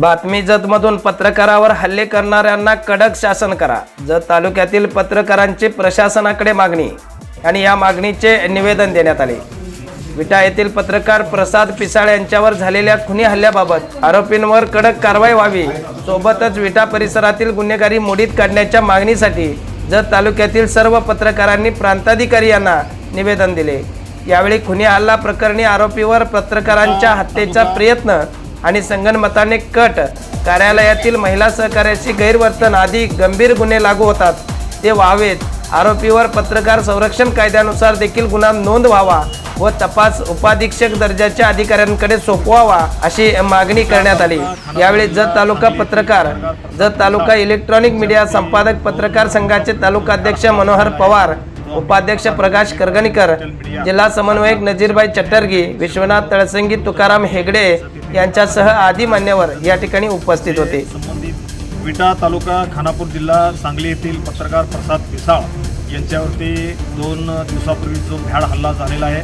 बातमी जतमधून पत्रकारावर हल्ले करणाऱ्यांना कडक शासन करा. जत तालुक्यातील पत्रकारांची प्रशासनाकडे मागणी आणि या मागणीचे निवेदन देण्यात आले. विटा येथील पत्रकार प्रसाद पिसाळ यांच्यावर झालेल्या खुनी हल्ल्याबाबत आरोपींवर कडक कारवाई व्हावी सोबतच विटा परिसरातील गुन्हेगारी मोडीत काढण्याच्या मागणीसाठी जत तालुक्यातील सर्व पत्रकारांनी प्रांताधिकारी यांना निवेदन दिले. यावेळी खुनी हल्ला प्रकरणी आरोपीवर पत्रकारांच्या हत्येचा प्रयत्न आणि संगनमताने कट. कार्यालयातील महिला सहकार्याची गैरवर्तन आदी गंभीर गुन्हे लागू होतात. ते व्हावेत. आरोपीवर पत्रकार संरक्षण कायद्यानुसार देखील गुन्हा नोंद व्हावा व तपास उपाधीक्षक दर्जाच्या अधिकाऱ्यांकडे सोपवावा अशी मागणी करण्यात आली. यावेळी जत तालुका पत्रकार जत तालुका इलेक्ट्रॉनिक मीडिया संपादक पत्रकार संघाचे तालुका अध्यक्ष मनोहर पवार उपाध्यक्ष प्रकाश करगणीकर जिल्हा समन्वयक नजीरबाई चट्टर्गी विश्वनाथ तळसंगी तुकाराम हेगडे यांच्यासह आदी मान्यवर या ठिकाणी उपस्थित होते. संबंधित विटा तालुका खानापूर जिल्हा सांगली येथील पत्रकार प्रसाद पिसाळ यांच्यावरती दोन दिवसापूर्वी जो भ्याड हल्ला झालेला आहे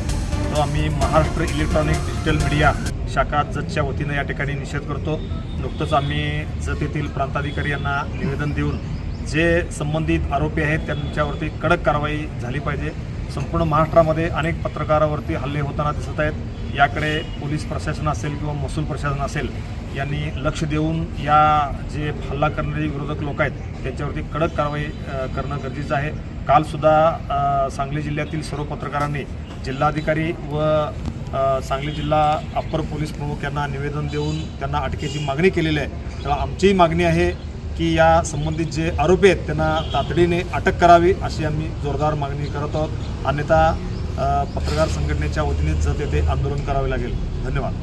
तो आम्ही महाराष्ट्र इलेक्ट्रॉनिक डिजिटल मीडिया शाखा जतच्या वतीनं या ठिकाणी निषेध करतो. नुकतंच आम्ही जत येथील प्रांताधिकारी यांना निवेदन देऊन जे संबंधित आरोपी आहेत त्यांच्यावरती कडक कारवाई झाली पाहिजे. संपूर्ण महाराष्ट्रामध्ये अनेक पत्रकारावरती हल्ले होताना दिसत आहेत. याकडे पोलीस प्रशासन असेल किंवा महसूल प्रशासन असेल यांनी लक्ष देऊन या जे हल्ला करणारे विरोधक लोक आहेत त्यांच्यावरती कडक कारवाई करणं गरजेचं आहे. कालसुद्धा सांगली जिल्ह्यातील सर्व पत्रकारांनी जिल्हाधिकारी व सांगली जिल्हा अप्पर पोलीस प्रमुख यांना निवेदन देऊन त्यांना अटकेची मागणी केलेली आहे. तेव्हा आमचीही मागणी आहे की या संबंधित जे आरोपी आहेत त्यांना तातडीने अटक करावी अशी आम्ही जोरदार मागणी करत आहोत. अन्यथा पत्रकार संघटनेच्या वतीने जत येथे आंदोलन करावे लागेल. धन्यवाद.